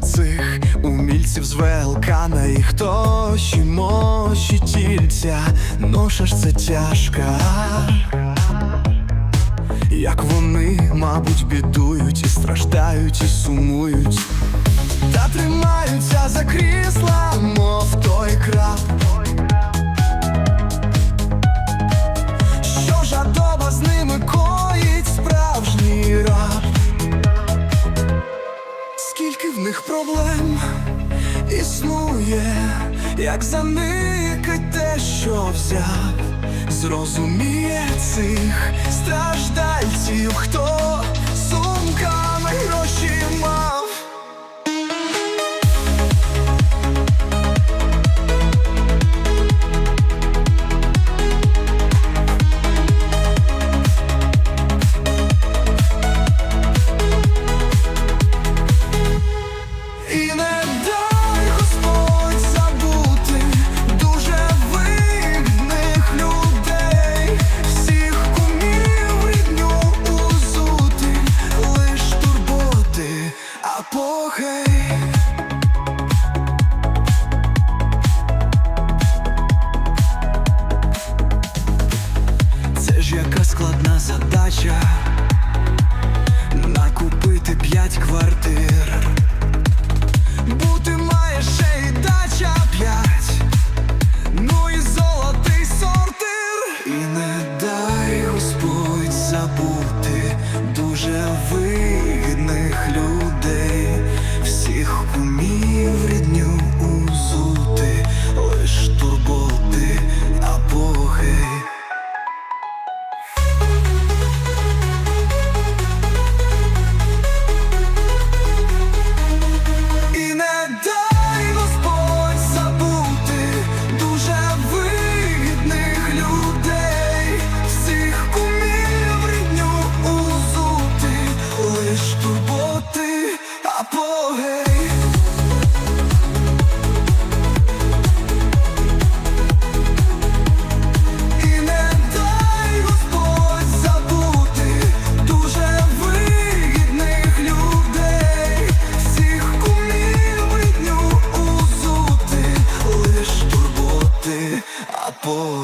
цих умільців з велкана І хто ще мощі тільця, ноша ж це тяжка. Як вони, мабуть, бідують і страждають, і сумують, та тримаються за крісла, мов той краб. Проблем існує, як заникать те, що взяв, зрозуміє цих страждальців, хто складна задача накупити п'ять квартир. boy